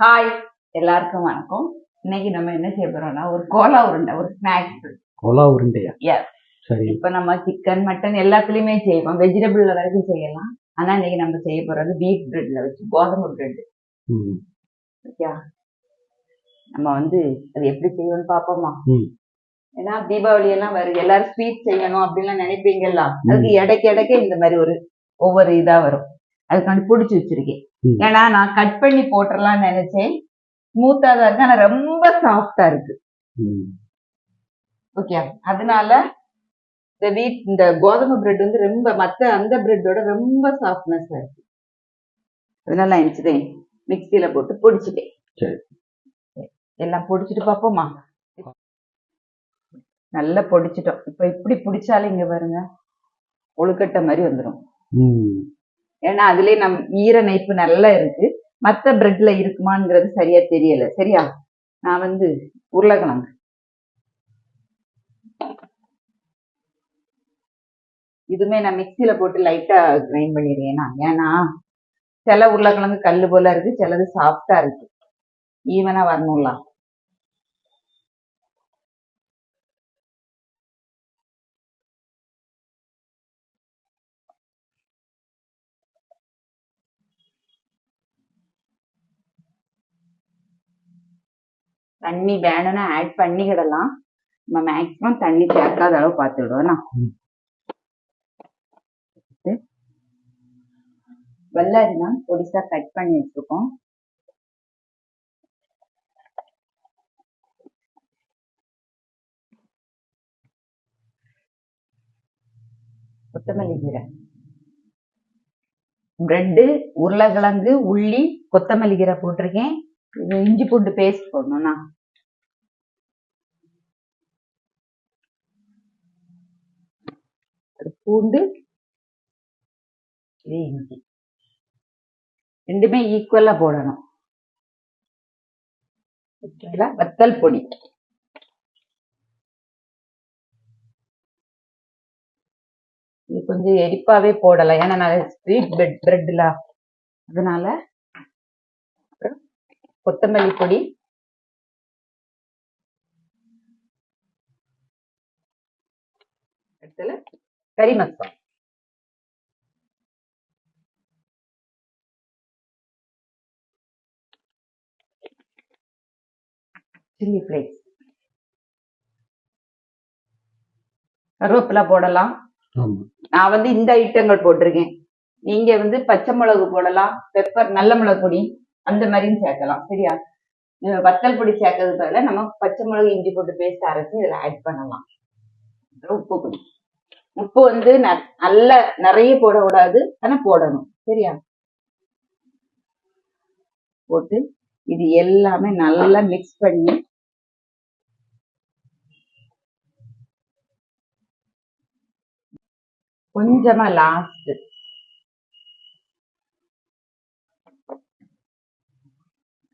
Hi எல்லாருக்கும் வணக்கம். இன்னைக்கு நம்ம என்ன செய்ய போறோம்னா ஒரு கோலா உருண்டை ஒரு ஸ்நாக்ஸ் கோலா உருண்டையா? எஸ் சரி. இப்ப நம்ம சிக்கன் மட்டன் எல்லாத்துலயுமே செய்வோம். வெஜிடபிள்ல வரைக்கும் செய்யலாம். ஆனா இன்னைக்கு நம்ம செய்ய போறது பீஃப் பிரெட்ல வச்சு கோதுமை பிரெட் ஓகே நம்ம வந்து அது எப்படி செய்வோம்னு பாப்போமா. ஏன்னா தீபாவளி எல்லாம் வருது. எல்லாரும் ஸ்வீட் செய்யணும் அப்படின்லாம் நினைப்பீங்கல்ல? அதுக்கு இடைக்கு இடைக்கு இந்த மாதிரி ஒரு ஒவ்வொரு இதா வரும். அதுக்காண்டி பிடிச்சி வச்சிருக்கேன். ஏன்னா நான் கட் பண்ணி போட்டுறலாம்னு நினைச்சேன். ஸ்மூத்தா தான் இருக்கு ஆனா ரொம்ப சாஃப்டா இருக்கு. ஓகே அதனால இந்த வீட் இந்த கோதுமை பிரெட் வந்து ரொம்ப மத்த அந்த பிரெட்டோட ரொம்ப சாஃப்ட்னஸ் இருக்கு. அதனால நான் நினைச்சிட்டேன் மிக்சியில போட்டு பொடிச்சிட்டேன். எல்லாம் பொடிச்சிட்டு பார்ப்போமா நல்லா பொடிச்சிட்டோம். இப்ப இப்படி பிடிச்சாலும் இங்க பாருங்க ஒழுக்கட்டை மாதிரி வந்துடும் ஏன்னா அதுலயே நம் ஈரணைப்பு நல்லா இருக்கு. மற்ற பிரெட்ல இருக்குமாங்கிறது சரியா தெரியல. சரியா? நான் வந்து உருளைக்கிழங்கு. இதுமே நான் மிக்சியில போட்டு லைட்டா கிரைண்ட் பண்ணிடுறேன் நான் ஏன்னா சில உருளைக்கிழங்கு கல் போல இருக்கு சிலது சாஃப்டா இருக்கு. ஈவனா வரணும்ல. தண்ணி வேணும்னா ஆட் பண்ணிக்கிடலாம். நம்ம மேக்ஸிமம் தண்ணி சேர்க்காத அளவு பார்த்துடுவோம் ம். வெள்ளாரி தான் பொடிசா கட் பண்ணி வச்சிருக்கோம். கொத்தமல்லி கீரை. பிரெட்டு உருளைக்கிழங்கு உள்ளி கொத்தமல்லி கீரை போட்டிருக்கேன். இஞ்சி பூண்டு பேஸ்ட் போடணும்னா அது பூண்டு. இது இஞ்சி. ரெண்டுமே ஈக்குவலா போடணும். ஓகேங்களா? வத்தல் பொடி. இது கொஞ்சம் எரிப்பாவே போடலாம் ஏன்னா நான் ஸ்வீட் பிரெட் பிரெட்ல அதனால அப்புறம் கொத்தமல்லி பொடி. கறி மசாலா சில்லி ஃபிளேக்ஸ் கருவேப்பிலை போடலாம். நான் வந்து இந்த ஐட்டங்கள் போட்டிருக்கேன். நீங்க வந்து பச்சை மிளகு போடலாம் பெப்பர் நல்ல மிளகு பொடி அந்த மாதிரியும் சேர்க்கலாம். சரியா? வத்தல் பொடி சேர்க்கறது பதிலா நம்ம பச்சை மிளகு இஞ்சி போட்டு பேஸ்ட் அரைச்சி இதுல ஆட் பண்ணலாம். உப்பு பொடி. உப்பு வந்து ந- நல்ல நிறைய போடக்கூடாது. ஆனா போடணும். சரியா? போட்டு இது எல்லாமே நல்லா மிக்ஸ் பண்ணி கொஞ்சமா லாஸ்ட்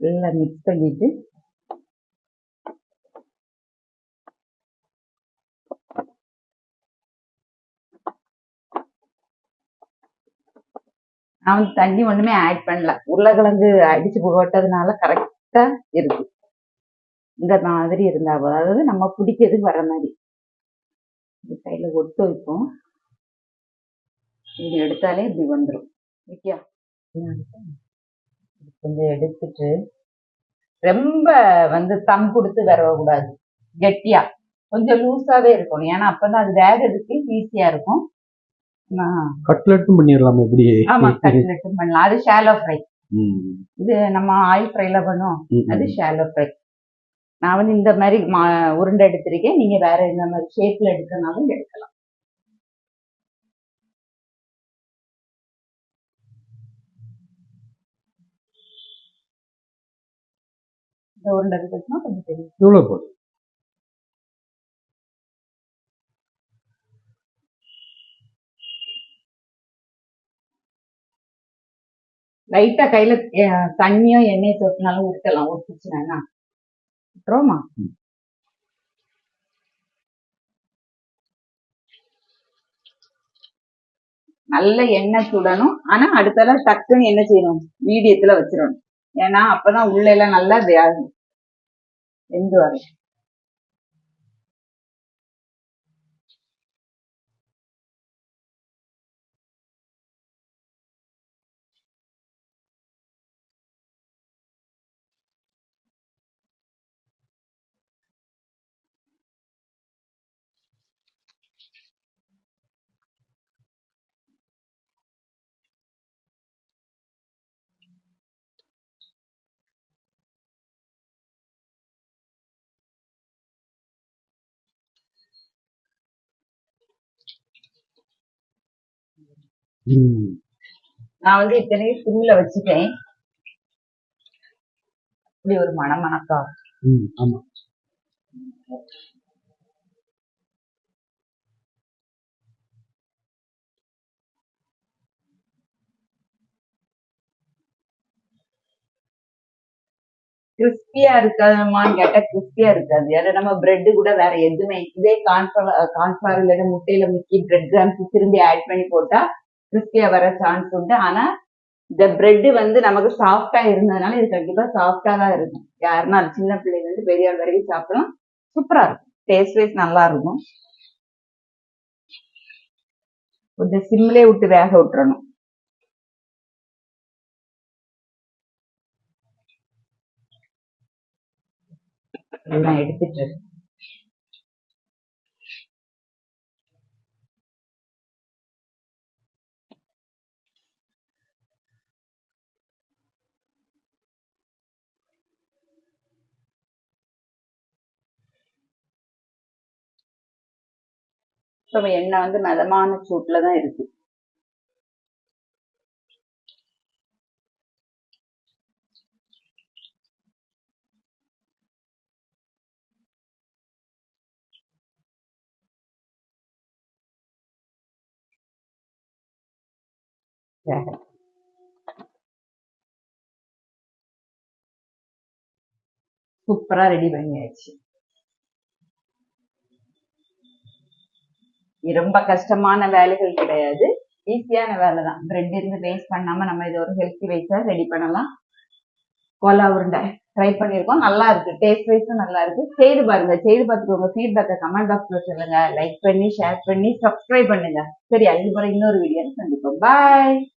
எல்லாம் மிக்ஸ் பண்ணிட்டு நான் வந்து தண்ணி ஒண்ணுமே ஆட் பண்ணல. உருளைக்கிழங்கு அடிச்சு போட்டதுனால கரெக்டா இருக்கு. இந்த மாதிரி இருந்தா. அதாவது நம்ம பிடிக்கிறதுக்கு வர மாதிரி. இந்த கையில ஒட்டு வைப்போம். இது எடுத்தாலே இப்படி வந்துடும் ஓகே கொஞ்சம் எடுத்துட்டு ரொம்ப வந்து தம் கொடுத்து வரக்கூடாது கெட்டியா. கொஞ்சம் லூஸாவே இருக்கணும். ஏன்னா அப்பதான் அது வேகிறதுக்கு ஈஸியா இருக்கும். கட்லெட்டும் பண்ணிடலாமா இப்படி ஆமா கட்லெட்டும் பண்ணலாம். அது ஷாலோ ஃப்ரை இது நம்ம ஆயில் ஃப்ரைல பண்ணுவோம். அது. ஷாலோ ஃப்ரை நான் வந்து இந்த மாதிரி மா- உருண்டை எடுத்திருக்கேன். நீங்க வேற இந்த மாதிரி ஷேப்ல எடுக்கனாலும் எடுக்கலாம். இந்த உருண்டை எடுத்துக்கணும் கொஞ்சம் தெரியும். இவ்வளவு போதும்? லைட்டா கையில தண்ணியோ எண்ணெயோ தொட்டினாலும் ஊற்றலாம் ஊற்றுச்சுன்னா விட்டுருவோமா நல்ல எண்ணெய் சுடணும். ஆனா அடுத்தல டக்குன்னு என்ன செய்யணும்? மீடியத்துல வச்சிடணும். ஏன்னா அப்பதான் உள்ள எல்லாம் நல்லா வெந்து வரும். நான் வந்து இத்தனையும் சிம்ல வச்சுட்டேன். இப்படி ஒரு மணம் மணக்கா ம், ஆமா. கிறிஸ்பியா இருக்காதுமான்னு கேட்டா கிறிஸ்பியா இருக்காது. ஏன்னா நம்ம பிரெட் கூட வேற எதுவுமே இதே கான்ஃபிளவர் கான்ஃபிளவர் இல்லைன்னா முட்டையில முக்கி பிரெட் கிராம்ஸ் திரும்பி ஆட் பண்ணி போட்டா கிறிஸ்பியா வர சான்ஸ் உண்டு. ஆனா இந்த பிரெட் வந்து நமக்கு சாஃப்டா இருந்ததுனால இது கண்டிப்பா சாஃப்டா தான் இருக்கும். யாருன்னா சின்ன பிள்ளைங்க இருந்து பெரிய ஆள் வரைக்கும் சாப்பிடலாம். சூப்பரா இருக்கும். டேஸ்ட் வைஸ் நல்லா இருக்கும். கொஞ்சம் சிம்லே விட்டு வேக விட்டுறணும். எடுத்துட்டு எடுத்துட்டு இப்ப எண்ணெய் வந்து மிதமான சூட்ல தான் இருக்கு. சூப்பரா ரெடி பண்ணியாச்சு. ரொம்ப கஷ்டமான வேலைகள் கிடையாது. ஈஸியான வேலை தான். பிரெட் இருந்து வேஸ்ட் பண்ணாம நம்ம இது ஒரு ஹெல்த்தி வைஸா ரெடி பண்ணலாம். கோலா உருண்டை ட்ரை பண்ணியிருக்கோம். நல்லா இருக்கு. டேஸ்ட் வைஸும் நல்லா இருக்கு. செய்து பாருங்க. செய்து பார்த்துட்டு உங்க ஃபீட்பேக்கை கமெண்ட் பாக்ஸ்ல சொல்லுங்க. லைக் பண்ணி ஷேர் பண்ணி சப்ஸ்கிரைப் பண்ணுங்க. சரி இது இன்னொரு வீடியோ சந்திப்போம். பாய்